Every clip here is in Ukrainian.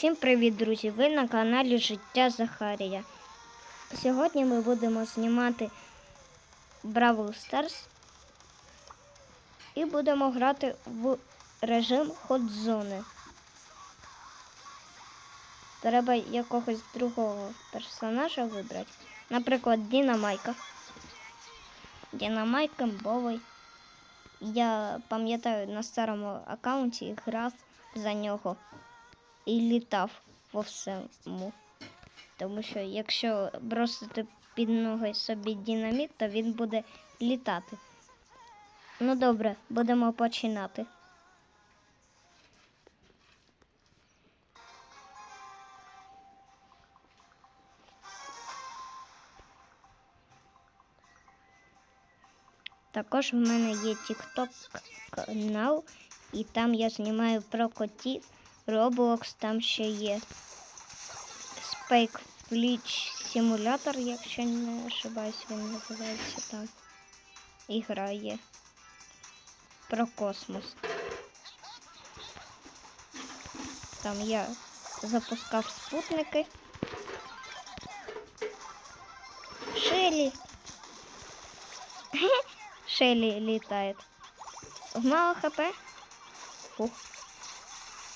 Всім привіт, друзі! Ви на каналі Життя Захарія. Сьогодні ми будемо знімати Бравл Старс і будемо грати в режим ходзони. Треба якогось другого персонажа вибрати. Наприклад, Дінамайка. Дінамайк Кембовий. Я пам'ятаю на старому аккаунті грав за нього і літав по всьому. Тому що якщо бросити під ноги собі динаміт, то він буде літати. Ну добре, будемо починати. Також в мене є TikTok канал, і там я знімаю про котів. Roblox там ще є Spake Fleech Simulator, якщо не ошибаюсь, він називається там. Ігра є про космос. Там я запускав спутники. Шелі. Шелі літає. Мало хп. Фух.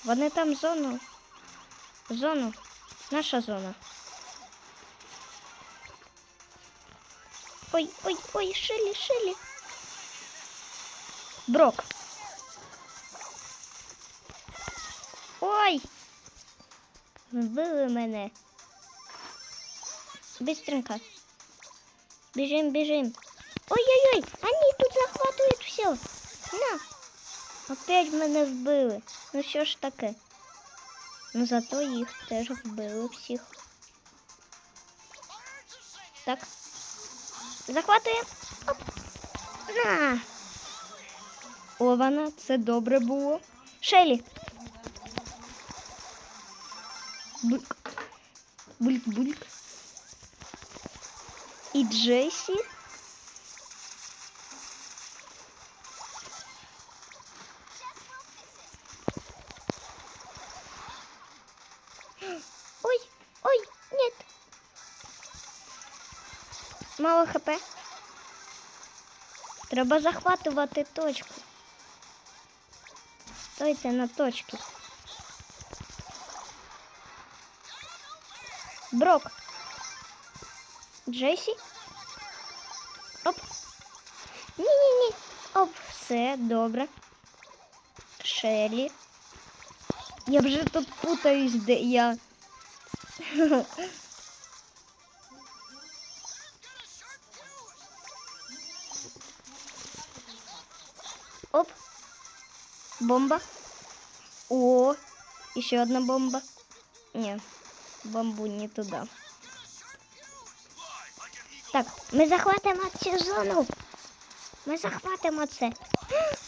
Вони там зону. Зону. Наша зона. Ой, ой, ой, шилі, шилі. Брок. Ой. Вбили мене. Быстренько. Бежим, бежим. Ой-ой-ой, они тут захватывают все. На. Опять мене вбили. Ну що ж таке? Ну зато їх теж вбили всіх. Так. Захватуємо. Оп. На. Ована, це добре було. Шелі. Бульк. Бульк-бульк. І Джесі. Хп. Треба захватувати точку. Стойте на точці. Брок. Джесі. Оп. Ні-ні-ні. Оп, все, добре. Шелі. Я вже тут путаюсь, де я. Оп. Бомба. О, еще одна бомба. Не, бомбу не туда. Так, ми захватимо цю зону. Ми захватимо це.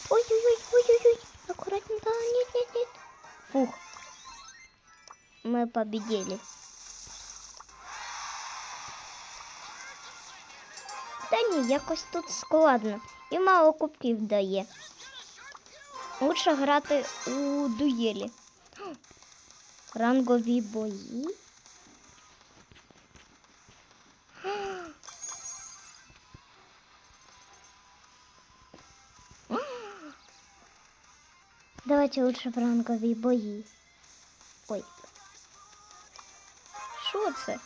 Ой-ой-ой, ой-ой-ой. Аккуратненько. Нет, нет, нет. Фух. Мы победили. Та ні, якось тут складно. І мало кубків дає. Лучше грати у дуелі. Рангові бої. Давайте лучше в рангові бої. Ой. Що це?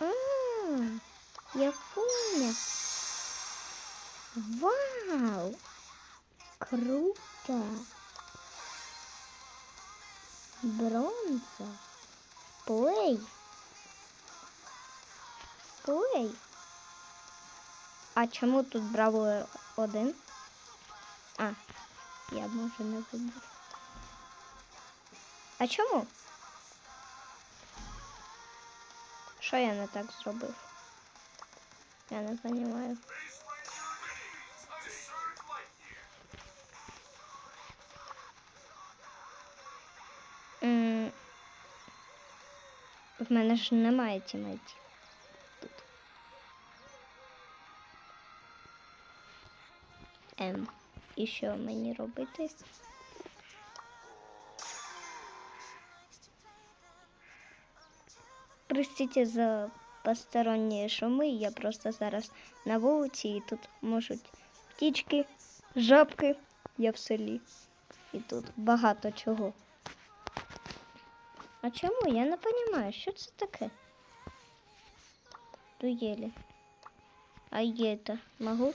А, я понял. Вау! Круто! Бронза. Плей. Плей. А чому тут браво один? А, я може не вибрав. А чому? Що я не так зробив? Я не розумію. В мене ж немає тімейтів. Тут. М. І що мені робити? простите за посторонні шуми. Я просто зараз на вулиці і тут можуть птічки, жабки. Я в селі. І тут багато чого. А чому? Я не розумію, що це таке? Дуели. А я это могу?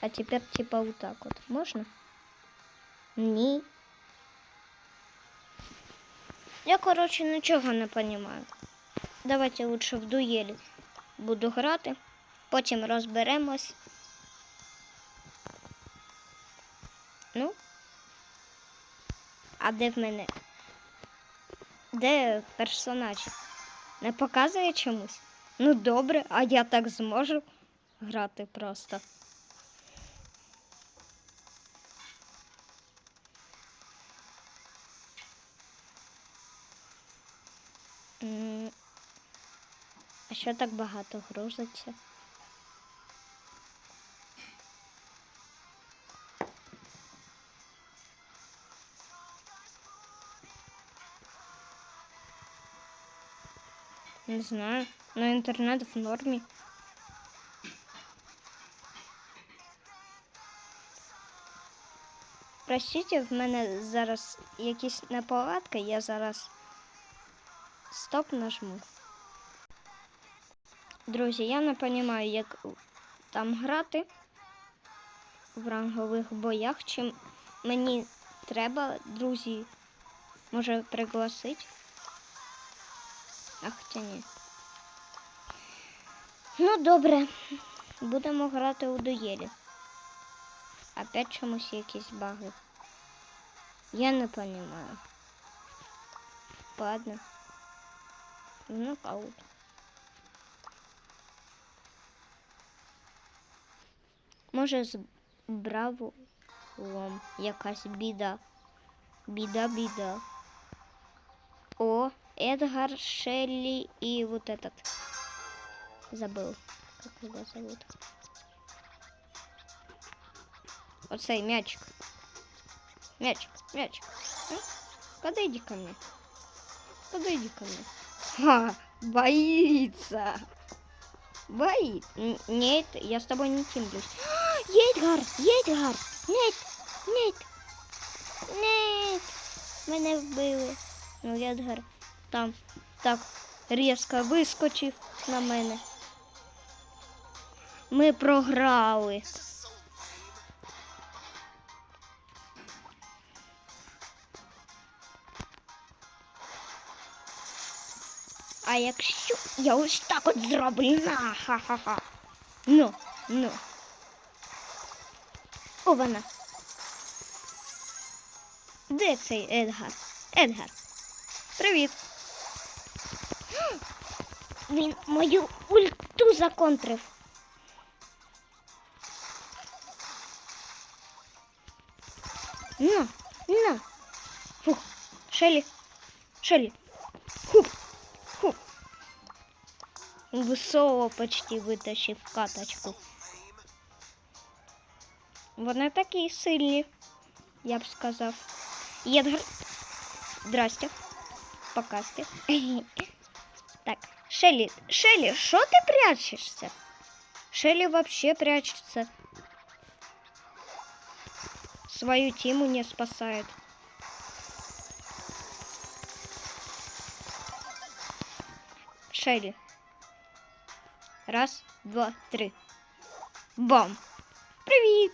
А теперь типа вот так вот. Можно? Ні. Я, коротше, нічого не розумію. Давайте лучше в дуелі буду грати, потім розберемось. Ну. А де в мене? Де персонажі? Не показує чомусь? Ну добре, а я так зможу грати просто. А що так багато грузиться? Не знаю, но інтернет в нормі. Простите, в мене зараз якісь неполадки, я зараз стоп нажму. Друзі, я не розумію, як там грати в рангових боях. Чи мені треба, друзі, може пригласить? А хоча ні. Ну, добре. Будемо грати у дуелі. Опять чомусь якісь баги. Я не понимаю. Ладно. Нокаут. Може з бравом якась біда. Біда, біда. О, Эдгар, Шелли и вот этот. Забыл, как его зовут. Оцей мячик. Мячик, мячик. А? Подойди ко мне. Подойди ко мне. Ха, боится. Боит. Нет, я с тобой не тимлюсь. Едгар, Едгар. Нет, нет. Нет. Мене вбили. Ну, Едгар там так різко вискочив на мене. Ми програли. А якщо я ось так от зроблю, на ха-ха-ха. Ну, ну. Ована. Де цей Едгар? Едгар. Привіт. Він мою ульту законтрив. На, на. Фух. Шелі. Шелі. Хуп. Хуп. Високо почти витащив каточку. Вони такі сильні, я б сказав. Єдгар. Здрасте. Покасти. Так, Шелли, Шелли, что ты прячешься? Шелли вообще прячется. Свою тиму не спасает. Шелли. Раз, два, три. Бам. Привет.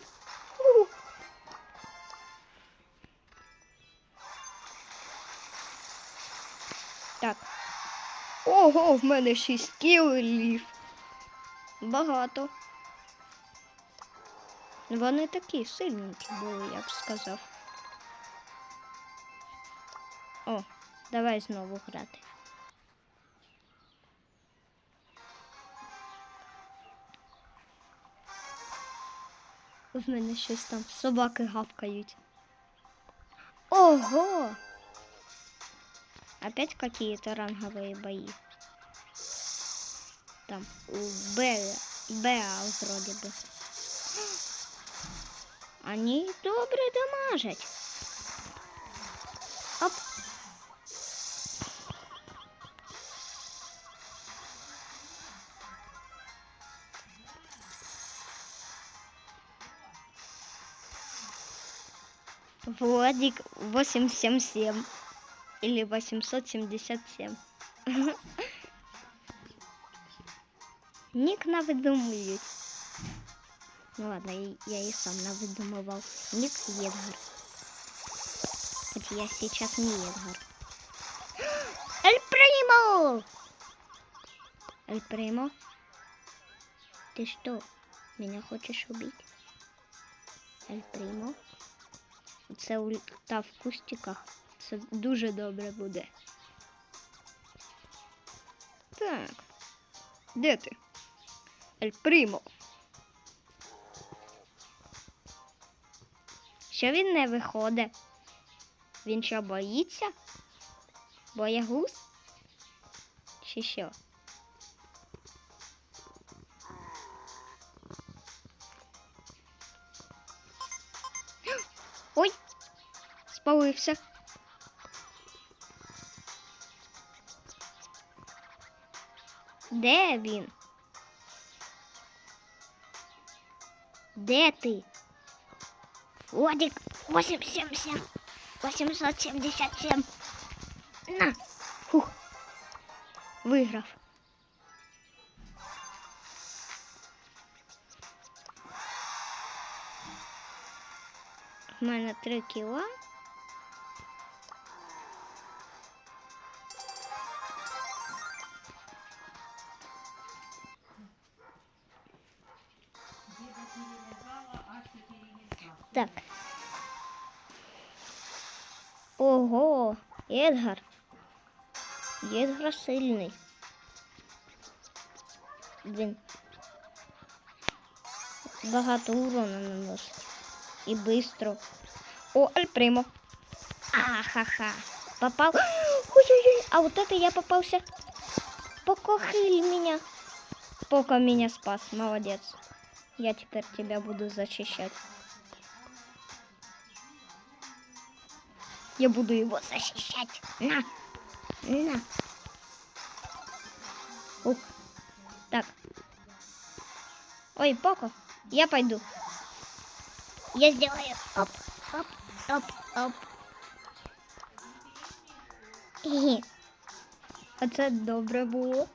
Так. Ого, в мене шість кілів. Багато. Вони такі сильненькі були, я б сказав. О, давай знову грати. В мене щось там собаки гавкають. Ого! Опять какие-то ранговые бои. Там у Беа вроде бы. Они добре дамажать. Оп. Владик 877. или 877. Ник навидумують. Ну ладно, я, я и сам навыдумывал. Ник Едгар. Хотя я сейчас не Едгар. Эль Примо! Эль Примо? Ты что, меня хочешь убить? Эль Примо? Це ульта в кустиках. Це дуже добре буде. Так. Де ти? Ель Примо. Що він не виходить? Він що боїться? Боягуз? Чи що? Ой, спалився. Де він? Де ти? Владик 877. 877. На. Фух. Виграв. У мене три кіла. Едгар. Едгар сильний. Він багато урона наносить. І быстро. О, Альпримо. Ахаха. Попал. Ой-ой-ой, а вот это я попался. Покохиль меня. Пока меня спас. Молодец. Я теперь тебя буду защищать. Я буду его защищать. На. На. Ух. Так. Ой, Поко, я пойду. Я сделаю оп, оп, оп, оп. Хі-хі. А це добре було.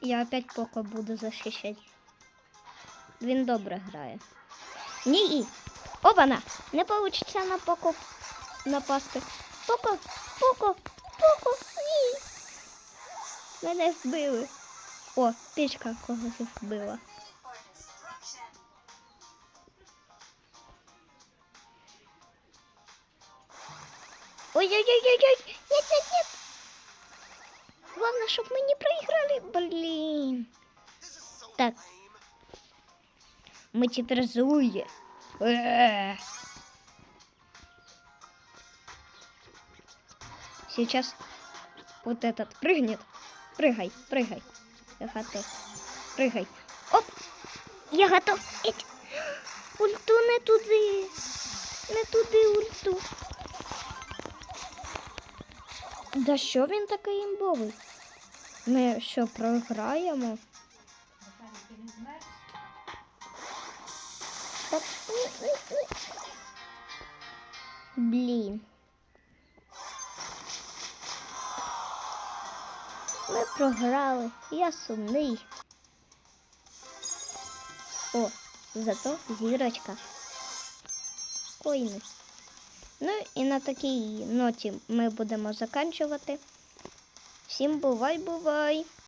Я опять Поко буду захищати. Він добре грає. Ні. Опана! Не получиться на Поко напасти. Поко, Поко, Поко, ні. Мене вбили. О, пічка когось вбила. Ой-ой-ой-ой-ой! Нет, нет, нет! Главное, чтобы мы не проиграли. Блин. Так. Мы теперь злые. Сейчас вот этот прыгнет. Прыгай, прыгай. Я готов. Прыгай. Оп! Я готов. Еть. Ульту не туди. Не туди ульту. Да що він такий імбовий? Ми що, програємо? Так, ні, ні, ні. Блін. Ми програли. Я сумний. О, зато зірочка. Коїни. Ну і на такій ноті ми будемо заканчувати. Всім бувай, бувай!